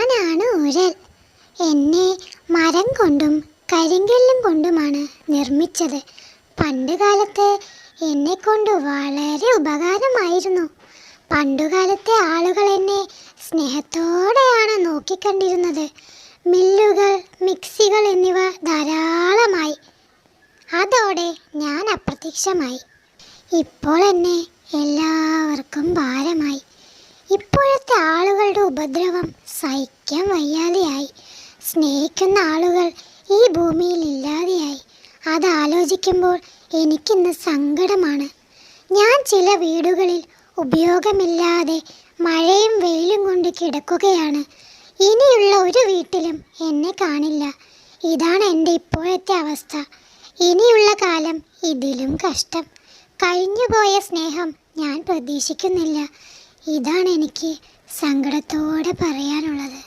ഞാനാണ് ഉരൽ എന്നെ മരം കൊണ്ടും കരിങ്കല്ലും കൊണ്ടുമാണ് നിർമ്മിച്ചത്. പണ്ടുകാലത്ത് എന്നെ കൊണ്ട് വളരെ ഉപകാരമായിരുന്നു. പണ്ടുകാലത്തെ ആളുകൾ എന്നെ സ്നേഹത്തോടെയാണ് നോക്കിക്കണ്ടിരുന്നത്. മില്ലുകൾ മിക്സികൾ എന്നിവ ധാരാളമായി. അതോടെ ഞാൻ അപ്രത്യക്ഷമായി. ഇപ്പോൾ എന്നെ എല്ലാവർക്കും ഭാരമായി. ഇപ്പോഴത്തെ ആളുകളുടെ ഉപദ്രവം സഹിക്കാൻ വയ്യാതെയായി. സ്നേഹിക്കുന്ന ആളുകൾ ഈ ഭൂമിയിൽ ഇല്ലാതെയായി. അത് ആലോചിക്കുമ്പോൾ എനിക്കിന്ന് സങ്കടമാണ്. ഞാൻ ചില വീടുകളിൽ ഉപയോഗമില്ലാതെ മഴയും വെയിലും കൊണ്ട് കിടക്കുകയാണ്. ഇനിയുള്ള ഒരു വീട്ടിലും എന്നെ കാണില്ല. ഇതാണ് എന്റെ ഇപ്പോഴത്തെ അവസ്ഥ. ഇനിയുള്ള കാലം ഇതിലും കഷ്ടം. കഴിഞ്ഞുപോയ സ്നേഹം ഞാൻ പ്രതീക്ഷിക്കുന്നില്ല. ഇതാണ് എനിക്ക് സങ്കടത്തോടെ പറയാനുള്ളത്.